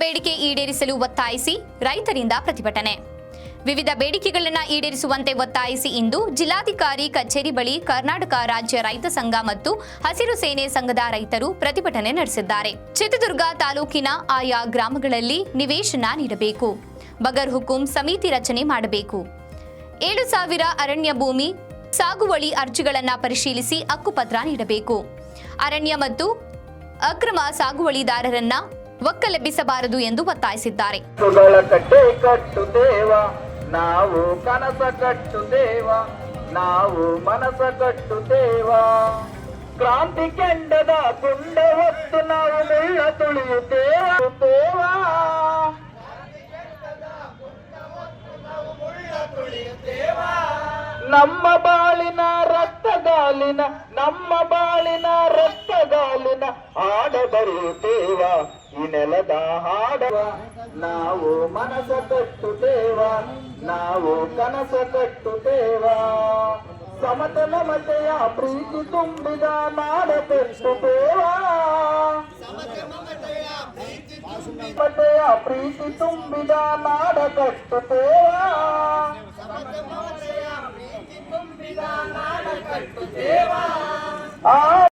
ಒತ್ತಾಯಿಸಿ ರೈತರಿಂದ ಪ್ರತಿಭಟನೆ. ವಿವಿಧ ಬೇಡಿಕೆಗಳನ್ನು ಈಡೇರಿಸುವಂತೆ ಒತ್ತಾಯಿಸಿ ಇಂದು ಜಿಲ್ಲಾಧಿಕಾರಿ ಕಚೇರಿ ಬಳಿ ಕರ್ನಾಟಕ ರಾಜ್ಯ ರೈತ ಸಂಘ ಮತ್ತು ಹಸಿರು ಸೇನೆ ಸಂಘದ ರೈತರು ಪ್ರತಿಭಟನೆ ನಡೆಸಿದ್ದಾರೆ. ಚಿತ್ರದುರ್ಗ ತಾಲೂಕಿನ ಆಯಾ ಗ್ರಾಮಗಳಲ್ಲಿ ನಿವೇಶನ ನೀಡಬೇಕು. ಬಗರ್ ಹುಕುಂ ಸಮಿತಿ ರಚನೆ ಮಾಡಬೇಕು. ಏಳು ಸಾವಿರ ಅರಣ್ಯ ಭೂಮಿ ಸಾಗುವಳಿ ಅರ್ಜಿಗಳನ್ನು ಪರಿಶೀಲಿಸಿ ಹಕ್ಕುಪತ್ರ ನೀಡಬೇಕು. ಅರಣ್ಯ ಮತ್ತು ಅಕ್ರಮ ಸಾಗುವಳಿದಾರರನ್ನ ಒಕ್ಕಲೆಬ್ಬಿಸಬಾರದು ಎಂದು ಒತ್ತಾಯಿಸಿದ್ದಾರೆ ನಾವು ಕನಸ ಕಟ್ಟುತ್ತೇವ ನಾವು ಮನಸ ಕಟ್ಟುತ್ತೇವ ಕ್ರಾಂತಿ ಕೆಂಡದ ಕುಂಡ ಹೊತ್ತು ನಾವು ಮುಳ್ಳ ತುಳಿಯುತ್ತೇವ ತೇವ. ನಮ್ಮ ಬಾಳಿನ ರಕ್ತಗಾಲಿನ, ನಮ್ಮ ಬಾಳಿನ ರಕ್ತಗಾಲಿನ ಹಾಡ ಬರುತ್ತೇವ ಈ ನೆಲದ ಹಾಡವ ನಾವು ಮನಸ ಕಟ್ಟುತ್ತೇವ ನಾವು ಕನಸ ಕಟ್ಟುತ್ತೇವ ಸಮತಲ ಮತೆಯ ಪ್ರೀತಿ ತುಂಬಿದ ನಾಡ ಕಟ್ಟುತ್ತೇವ ಮತೆಯ ಪ್ರೀತಿ ತುಂಬಿದ ನಾಡ ಕಟ್ಟುತ್ತೇವ ಆ